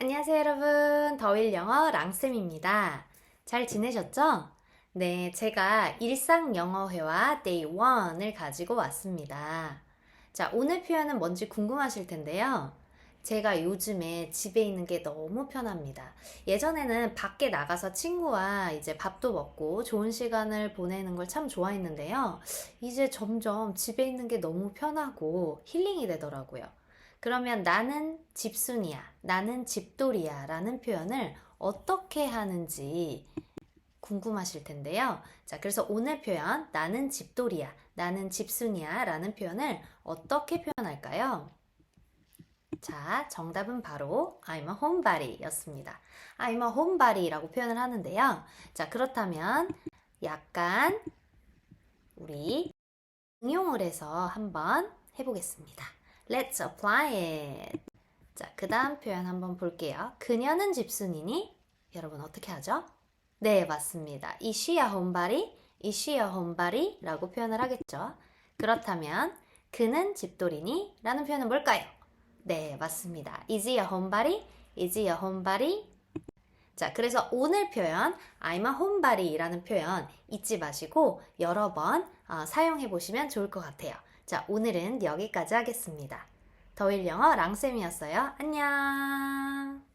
안녕하세요, 여러분. 더윌 영어 랑쌤입니다. 잘 지내셨죠? 네, 제가 일상 영어회화 데이 1을 가지고 왔습니다. 자, 오늘 표현은 뭔지 궁금하실 텐데요. 제가 요즘에 집에 있는 게 너무 편합니다. 예전에는 밖에 나가서 친구와 이제 밥도 먹고 좋은 시간을 보내는 걸 참 좋아했는데요. 이제 점점 집에 있는 게 너무 편하고 힐링이 되더라고요. 그러면 나는 집순이야, 나는 집돌이야 라는 표현을 어떻게 하는지 궁금하실 텐데요. 자, 그래서 오늘 표현, 나는 집돌이야, 나는 집순이야 라는 표현을 어떻게 표현할까요? 자, 정답은 바로 I'm a homebody 였습니다. I'm a homebody 라고 표현을 하는데요. 자, 그렇다면 약간 우리 응용을 해서 한번 해보겠습니다. Let's apply it. 자, 그 다음 표현 한번 볼게요. 그녀는 집순이니? 여러분 어떻게 하죠? 네, 맞습니다. Is she a homebody? Is she a homebody? 라고 표현을 하겠죠. 그렇다면 그는 집돌이니? 라는 표현은 뭘까요? 네, 맞습니다. Is he a homebody? Is he a homebody? 자, 그래서 오늘 표현 I'm a homebody 라는 표현 잊지 마시고 여러 번 어, 사용해 보시면 좋을 것 같아요. 자, 오늘은 여기까지 하겠습니다. 더윌 영어 랑쌤이었어요. 안녕!